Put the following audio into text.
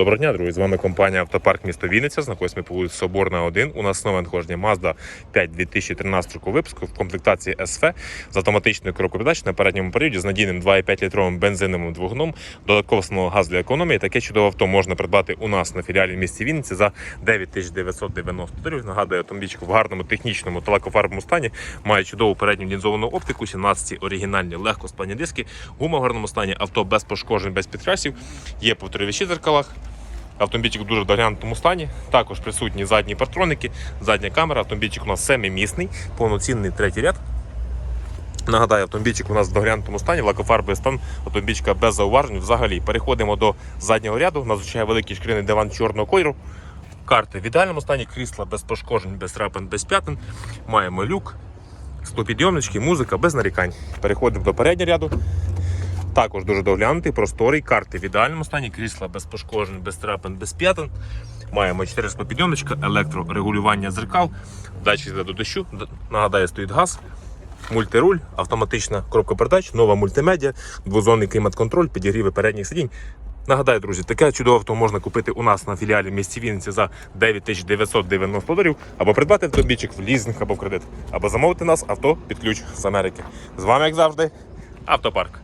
Доброго дня, друзі. З вами компанія Автопарк місто Вінниця. Знаходимося ми по вулиці Соборна 1. У нас нове надходження Mazda 5 2013 року випуску в комплектації SV з автоматичною коробкою на передньому періоді з надійним 2,5 літровим бензиновим двигуном, додатково встановлено газ для економії. Таке чудове авто можна придбати у нас на філіалі в місті Вінниці за 9990 доларів. Нагадую, автомобільчик в гарному технічному та лакофарбовому стані. Має чудову передню лінзовану оптику, 17 оригінальні легкосплавні диски, гума в гарному стані, авто без пошкоджень, без підкрасів. Є повторювачі в зеркалах. Автомобільчик в дуже доглянутому стані. Також присутні задні партроники, задня камера. Автомобільчик у нас семимісний, повноцінний третій ряд. Нагадаю, автомобільчик у нас в доглянутому стані, лакофарбовий стан автомобільчика без зауважень. Взагалі переходимо до заднього ряду. Надзвичайно великий шкіряний диван чорного кольору. Карти в ідеальному стані, крісла без пошкоджень, без трапин, без п'ятин. Маємо люк, склопідйомнички, музика без нарікань. Переходимо до переднього ряду. Також дуже доглянутий, просторий, карти в ідеальному стані, крісла без пошкоджень, без трапин, без п'ятин. Маємо 4 склопідйомничка, електрорегулювання дзеркал, датчик до дощу. Нагадаю, стоїть газ, мультируль, автоматична коробка передач, нова мультимедіа, двозонний клімат-контроль, підігріви передніх сидінь. Нагадаю, друзі, таке чудове авто можна купити у нас на філіалі в місті Вінниці за 9990 доларів, або придбати автомобільчик в лізинг або в кредит, або замовити нас авто під ключ з Америки. З вами, як завжди, автопарк.